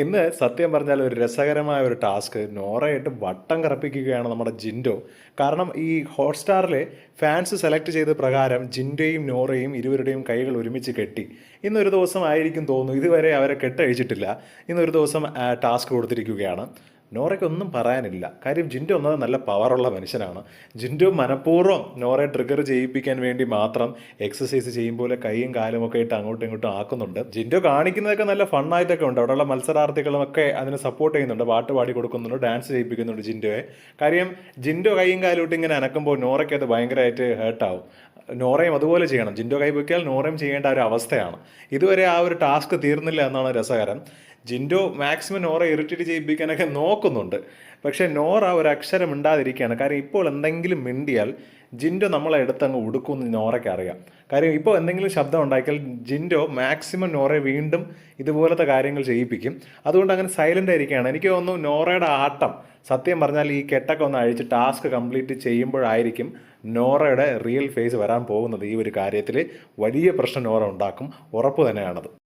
ഇന്ന് സത്യം പറഞ്ഞാൽ ഒരു രസകരമായ ഒരു ടാസ്ക്. നോറയായിട്ട് വട്ടം കറപ്പിക്കുകയാണ് നമ്മുടെ ജിൻഡോ. കാരണം ഈ ഹോട്ട്സ്റ്റാറിലെ ഫാൻസ് സെലക്ട് ചെയ്ത പ്രകാരം ജിൻഡോയും നോറയും ഇരുവരുടെയും കൈകൾ ഒരുമിച്ച് കെട്ടി. ഇന്നൊരു ദിവസം ആയിരിക്കും തോന്നുന്നു. ഇതുവരെ അവരെ കെട്ടഴിച്ചിട്ടില്ല. ഇന്നൊരു ദിവസം ടാസ്ക് കൊടുത്തിരിക്കുകയാണ്. നോറയ്ക്ക് ഒന്നും പറയാനില്ല. കാര്യം ജിൻഡോ ഒന്നത് നല്ല പവറുള്ള മനുഷ്യനാണ്. ജിൻഡോ മനഃപൂർവം നോറയെ ട്രിഗർ ചെയ്യിപ്പിക്കാൻ വേണ്ടി മാത്രം എക്സസൈസ് പോലെ കൈയും കാലും ഒക്കെ ഇട്ട് അങ്ങോട്ടും ഇങ്ങോട്ടും ആക്കുന്നുണ്ട്. ജിൻഡോ കാണിക്കുന്നതൊക്കെ നല്ല ഫണ്ണായിട്ടൊക്കെ ഉണ്ട്. അവിടെയുള്ള മത്സരാർത്ഥികളും ഒക്കെ അതിനെ സപ്പോർട്ട് ചെയ്യുന്നുണ്ട്. പാട്ട് പാടി കൊടുക്കുന്നുണ്ട്. ഡാൻസ് ചെയ്യിപ്പിക്കുന്നുണ്ട് ജിൻഡോയെ. കാര്യം ജിൻഡോ കൈയും കാലും ഇട്ട് ഇങ്ങനെ അനക്കുമ്പോൾ നോറയ്ക്ക് അത് ഭയങ്കരമായിട്ട് ഹേർട്ടാവും നോറയും അതുപോലെ ചെയ്യണം. ജിൻഡോ കൈപൊക്കിയാൽ നോറയും ചെയ്യേണ്ട ഒരു അവസ്ഥയാണ്. ഇതുവരെ ആ ഒരു ടാസ്ക് തീർന്നില്ല എന്നാണ് രസകരം. ജിൻഡോ മാക്സിമം നോറ ഇറിറ്റേറ്റ് ചെയ്യിപ്പിക്കാനൊക്കെ നോക്കുന്നുണ്ട്. പക്ഷേ നോറ ഒരു അക്ഷരം ഇണ്ടാതിരിക്കുകയാണ് കാരണം ഇപ്പോൾ എന്തെങ്കിലും മിണ്ടിയാൽ ജിൻഡോ നമ്മളെ എടുത്തങ്ങ് ഉടുക്കുമെന്ന് നോറയ്ക്ക് അറിയാം. കാര്യം ഇപ്പോൾ എന്തെങ്കിലും ശബ്ദം ഉണ്ടാക്കിയാൽ ജിൻഡോ മാക്സിമം നോറയെ വീണ്ടും ഇതുപോലത്തെ കാര്യങ്ങൾ ചെയ്യിപ്പിക്കും. അതുകൊണ്ട് അങ്ങനെ സൈലന്റ് ആയിരിക്കുകയാണ്. എനിക്ക് തോന്നുന്നു നോറയുടെ ആട്ടം സത്യം പറഞ്ഞാൽ ഈ കെട്ടൊക്കെ ഒന്ന് അഴിച്ച് ടാസ്ക് കംപ്ലീറ്റ് ചെയ്യുമ്പോഴായിരിക്കും നോറയുടെ റിയൽ ഫേസ് വരാൻ പോകുന്നത് ഈ ഒരു കാര്യത്തിൽ. വലിയ പ്രശ്നം നോറ ഉണ്ടാക്കും. ഉറപ്പ് തന്നെയാണത്.